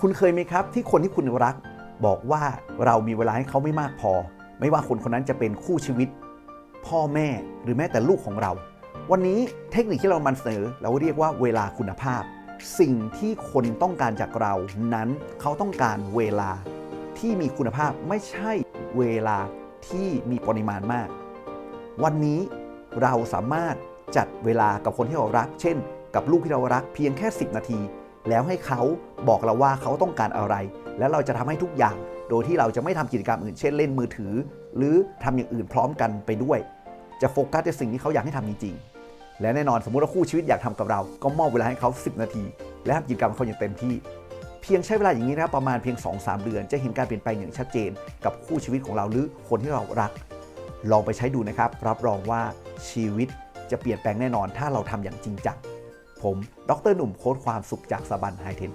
คุณเคยไหมครับ ที่คนที่คุณรัก บอกว่าเรามีเวลาให้เขาไม่มากพอ ไม่ว่าคนคนนั้นจะเป็นคู่ชีวิต พ่อแม่หรือแม้แต่ลูกของเรา วันนี้เทคนิคที่เรามันเสนอเราเรียกว่าเวลาคุณภาพ สิ่งที่คนต้องการจากเรานั้นเขาต้องการเวลาที่มีคุณภาพไม่ใช่เวลาที่มีปริมาณมาก วันนี้เราสามารถจัดเวลากับคนที่เรารัก เช่น กับลูกที่เรารักเพียงแค่ 10 นาที แล้วให้เขาบอกเราว่าเขาต้องการอะไร แล้วเราจะทำให้ทุกอย่าง โดยที่เราจะไม่ทำกิจกรรมอื่น เช่นเล่นมือถือ หรือทำอย่างอื่นพร้อมกันไปด้วย จะโฟกัสในสิ่งที่เขาอยากให้ทำจริงๆ และแน่นอนสมมติว่าคู่ชีวิตอยากทำกับเรา ก็มอบเวลาให้เขา 10 นาที และทำกิจกรรมของเขาอย่างเต็มที่ เพียงใช้เวลาอย่างนี้นะครับประมาณเพียง 2-3 เดือน จะเห็นการเปลี่ยนแปลงอย่างชัดเจน กับคู่ชีวิตของเราหรือคนที่เรารัก ลองไปใช้ดูนะครับ รับรองว่าชีวิตจะเปลี่ยนแปลงแน่นอนถ้าเราทำอย่างจริงจัง ผม ดรหนุ่มโค้ดความสุขจากสบันไฮเทน